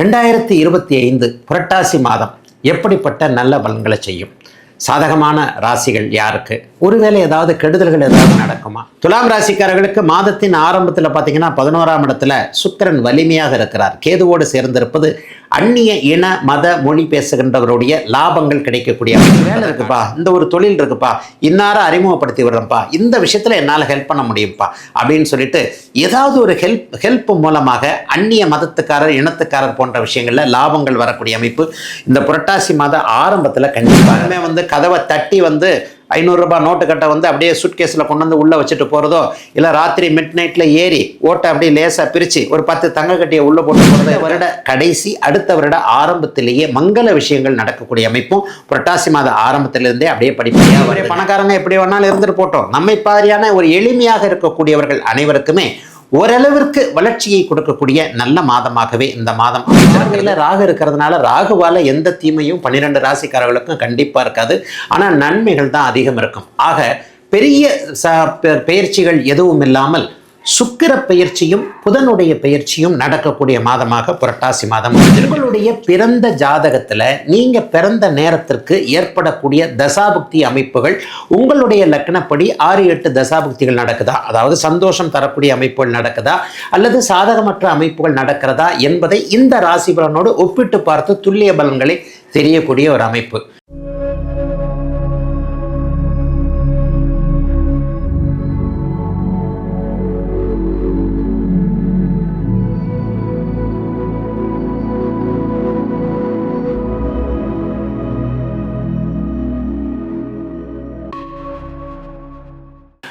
ரெண்டாயிரத்தி இருபத்தி ஐந்து புரட்டாசி மாதம் எப்படிப்பட்ட நல்ல பலன்களை செய்யும்? சாதகமான ராசிகள் யாருக்கு? ஒருவேளை ஏதாவது கெடுதல்கள் ஏதாவது நடக்குமா? துலாம் ராசிக்காரர்களுக்கு மாதத்தின் ஆரம்பத்தில் பார்த்தீங்கன்னா பதினோராம் இடத்துல சுக்கிரன் வலிமையாக இருக்கிறார். கேதுவோடு சேர்ந்திருப்பது அந்நிய இன மத மொழி பேசுகின்றவருடைய லாபங்கள் கிடைக்கக்கூடிய வேலை இருக்குப்பா. இந்த ஒரு தொழில் இருக்குப்பா. இன்னார அறிமுகப்படுத்தி விடுறேன்ப்பா. இந்த விஷயத்தில் என்னால் ஹெல்ப் பண்ண முடியும்ப்பா. அப்படின்னு சொல்லிட்டு ஏதாவது ஒரு ஹெல்ப் ஹெல்ப் மூலமாக அந்நிய மதத்துக்காரர் இனத்துக்காரர் போன்ற விஷயங்களில் லாபங்கள் வரக்கூடிய அமைப்பு இந்த புரட்டாசி மாத ஆரம்பத்தில் கண்டிப்பாக வந்து கதவை தட்டி வந்து ஐநூறுரூபா நோட்டு கட்டை வந்து அப்படியே சுட்கேஸில் கொண்டு வந்து உள்ளே வச்சுட்டு போகிறதோ இல்லை ராத்திரி மிட் நைட்டில் ஏறி ஓட்டை அப்படியே லேசாக பிரித்து ஒரு பத்து தங்க கட்டியை உள்ளே போட்டு போகிறது வருட கடைசி அடுத்த வருட ஆரம்பத்திலேயே மங்கள விஷயங்கள் நடக்கக்கூடிய அமைப்பும் புரட்டாசி மாத ஆரம்பத்திலிருந்தே அப்படியே படிப்படியாக ஒரே பணக்காரங்க எப்படி வேணாலும் இருந்துட்டு போட்டோம். நம்மை பாரியான ஒரு எளிமையாக இருக்கக்கூடியவர்கள் அனைவருக்குமே ஓரளவிற்கு வளர்ச்சியை கொடுக்கக்கூடிய நல்ல மாதமாகவே இந்த மாதம் அமைந்திருக்கையில் ராகு இருக்கிறதுனால ராகுவால எந்த தீமையும் பன்னிரெண்டு ராசிக்காரர்களுக்கும் கண்டிப்பாக இருக்காது. ஆனால் நன்மைகள் தான் அதிகம் இருக்கும். ஆக பெரிய ச பெ- பெயர்ச்சிகள் எதுவும் இல்லாமல் சுக்கிர பெயர்ச்சியும் புதனுடைய பெயர்ச்சியும் நடக்கக்கூடிய மாதமாக புரட்டாசி மாதம் உங்களுடைய பிறந்த ஜாதகத்தில் நீங்கள் பிறந்த நேரத்திற்கு ஏற்படக்கூடிய தசாபுக்தி அமைப்புகள் உங்களுடைய லக்னப்படி ஆறு எட்டு தசாபுக்திகள் நடக்குதா? அதாவது சந்தோஷம் தரக்கூடிய அமைப்புகள் நடக்குதா? அல்லது சாதகமற்ற அமைப்புகள் நடக்கிறதா என்பதை இந்த ராசி பலனோடு ஒப்பிட்டு பார்த்து துல்லிய பலன்களை தெரியக்கூடிய ஒரு அமைப்பு.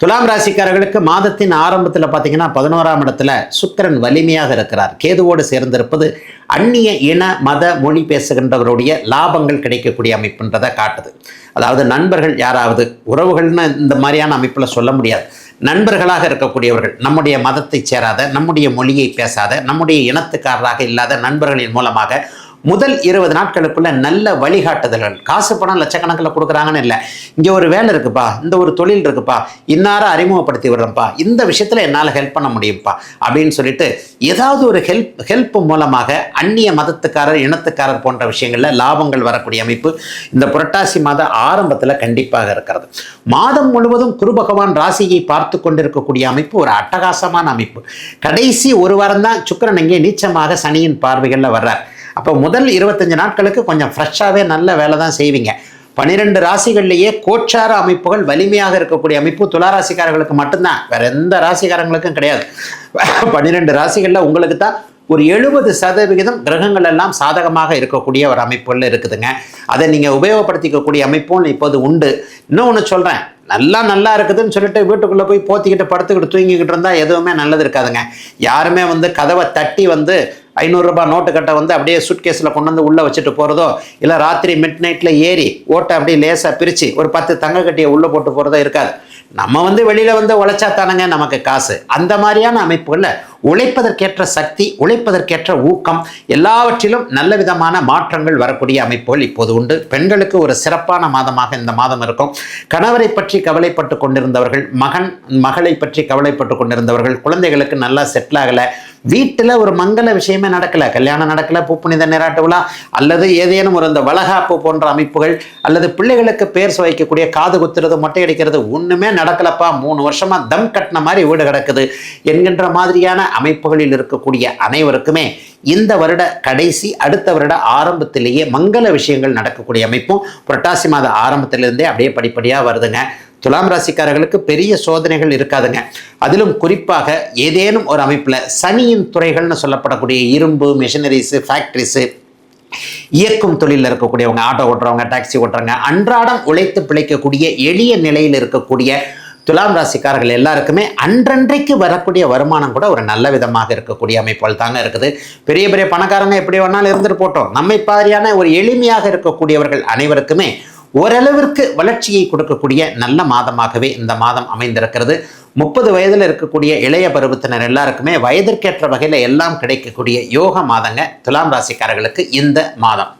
துலாம் ராசிக்காரர்களுக்கு மாதத்தின் ஆரம்பத்தில் பார்த்தீங்கன்னா பதினோராம் இடத்துல சுக்கிரன் வலிமையாக இருக்கிறார். கேதுவோடு சேர்ந்திருப்பது அந்நிய இன மத மொழி பேசுகின்றவருடைய லாபங்கள் கிடைக்கக்கூடிய அமைப்புன்றதை காட்டுது. அதாவது நண்பர்கள் யாராவது உறவுகள்னு இந்த மாதிரியான அமைப்பில் சொல்ல முடியாது. நண்பர்களாக இருக்கக்கூடியவர்கள் நம்முடைய மதத்தை சேராத நம்முடைய மொழியை பேசாத நம்முடைய இனத்துக்காரராக இல்லாத நண்பர்களின் மூலமாக முதல் இருபது நாட்களுக்குள்ள நல்ல வழிகாட்டுதல்கள். காசு பணம் லட்சக்கணக்கில் கொடுக்குறாங்கன்னு இல்லை. இங்கே ஒரு வேலை இருக்குப்பா. இந்த ஒரு தொழில் இருக்குப்பா. இன்னார அறிமுகப்படுத்தி விடுறேன்ப்பா. இந்த விஷயத்தில் என்னால் ஹெல்ப் பண்ண முடியும்ப்பா. அப்படின்னு சொல்லிட்டு ஏதாவது ஒரு ஹெல்ப் ஹெல்ப் மூலமாக அந்நிய மதத்துக்காரர் இனத்துக்காரர் போன்ற விஷயங்களில் லாபங்கள் வரக்கூடிய அமைப்பு இந்த புரட்டாசி மாத ஆரம்பத்தில் கண்டிப்பாக இருக்கிறது. மாதம் முழுவதும் குரு பகவான் ராசியை பார்த்து கொண்டிருக்கக்கூடிய அமைப்பு ஒரு அட்டகாசமான அமைப்பு. கடைசி ஒரு வாரம் தான் சுக்கரன் இங்கே நீச்சமாக சனியின் பார்வைகளில் வர்றார். அப்போ முதல் இருபத்தஞ்சு நாட்களுக்கு கொஞ்சம் ஃப்ரெஷ்ஷாகவே நல்ல வேலை தான் செய்வீங்க. பனிரெண்டு ராசிகள்லேயே கோச்சார அமைப்புகள் வலிமையாக இருக்கக்கூடிய அமைப்பு துலா ராசிக்காரர்களுக்கு மட்டும்தான். வேற எந்த ராசிக்காரங்களுக்கும் கிடையாது. பன்னிரெண்டு ராசிகளில் உங்களுக்கு தான் ஒரு எழுபது சதவிகிதம் கிரகங்கள் எல்லாம் சாதகமாக இருக்கக்கூடிய ஒரு அமைப்புகள் இருக்குதுங்க. அதை நீங்கள் உபயோகப்படுத்திக்கக்கூடிய அமைப்பும் இப்போது உண்டு. இன்னொன்று சொல்கிறேன் நல்லா நல்லா இருக்குதுன்னு சொல்லிட்டு வீட்டுக்குள்ளே போய் போத்திக்கிட்டு படுத்துக்கிட்டு தூங்கிக்கிட்டு இருந்தால் எதுவுமே நல்லது இருக்காதுங்க. யாருமே வந்து கதவை தட்டி வந்து ஐநூறுரூபா நோட்டு கட்டை வந்து அப்படியே சுட்கேஸில் கொண்டு வந்து உள்ளே வச்சுட்டு போகிறதோ இல்லை ராத்திரி மிட் நைட்டில் ஏறி ஓட்டை அப்படியே லேசாக பிரித்து ஒரு பத்து தங்க கட்டியை உள்ளே போட்டு போகிறதோ இருக்காது. நம்ம வந்து வெளியில் வந்து உழைச்சா தானங்க நமக்கு காசு. அந்த மாதிரியான அமைப்புகளில் உழைப்பதற்கேற்ற சக்தி உழைப்பதற்கேற்ற ஊக்கம் எல்லாவற்றிலும் நல்ல விதமான மாற்றங்கள் வரக்கூடிய அமைப்புகள் இப்போது உண்டு. பெண்களுக்கு ஒரு சிறப்பான மாதமாக இந்த மாதம் இருக்கும். கணவரை பற்றி கவலைப்பட்டு கொண்டிருந்தவர்கள் மகன் மகளை பற்றி கவலைப்பட்டு கொண்டிருந்தவர்கள் குழந்தைகளுக்கு நல்லா செட்டில் ஆகலை வீட்டில் ஒரு மங்கள விஷயமே நடக்கலை. கல்யாணம் நடக்கலை பூப்புனித நீராட்டு விழா அல்லது ஏதேனும் ஒரு இந்த வளகாப்பு போன்ற அமைப்புகள் அல்லது பிள்ளைகளுக்கு பேர் சுவைக்கக்கூடிய காது குத்துறது மொட்டை அடிக்கிறது ஒன்றுமே நடக்கலப்பா. மூணு வருஷமாக தம் கட்டின மாதிரி வீடு கிடக்குது என்கின்ற மாதிரியான அமைப்புகளில் இருக்கக்கூடிய அனைவருக்குமே இந்த வருட கடைசி அடுத்த வருட ஆரம்பத்திலேயே மங்கள விஷயங்கள் நடக்கக்கூடிய அமைப்பும் புரட்டாசி மாத ஆரம்பத்திலிருந்தே அப்படியே படிப்படியாக வருதுங்க. துலாம் ராசிக்காரர்களுக்கு பெரிய சோதனைகள் இருக்காதுங்க. அதிலும் குறிப்பாக ஏதேனும் ஒரு அமைப்பில் சனியின் துறைகள்னு சொல்லப்படக்கூடிய இரும்பு மிஷினரிஸு ஃபேக்ட்ரிஸு இயக்கும் தொழிலில் இருக்கக்கூடியவங்க ஆட்டோ ஓட்டுறவங்க டாக்ஸி ஓட்டுறவங்க அன்றாடம் உழைத்து பிழைக்கக்கூடிய எளிய நிலையில் இருக்கக்கூடிய துலாம் ராசிக்காரர்கள் எல்லாருக்குமே அன்றன்றைக்கு வரக்கூடிய வருமானம் கூட ஒரு நல்ல விதமாக இருக்கக்கூடிய அமைப்புகள் தாங்க இருக்குது. பெரிய பெரிய பணக்காரங்க எப்படி வேணாலும் இருந்துட்டு போட்டோம். நம்மை மாதிரியான ஒரு எளிமையாக இருக்கக்கூடியவர்கள் அனைவருக்குமே ஓரளவிற்கு வளர்ச்சியை கொடுக்கக்கூடிய நல்ல மாதமாகவே இந்த மாதம் அமைந்திருக்கிறது. முப்பது வயதில் இருக்கக்கூடிய இளைய பருவத்தினர் எல்லாருக்குமே வயதிற்கேற்ற வகையில் எல்லாம் கிடைக்கக்கூடிய யோக மாதங்க துலாம் ராசிக்காரர்களுக்கு இந்த மாதம்.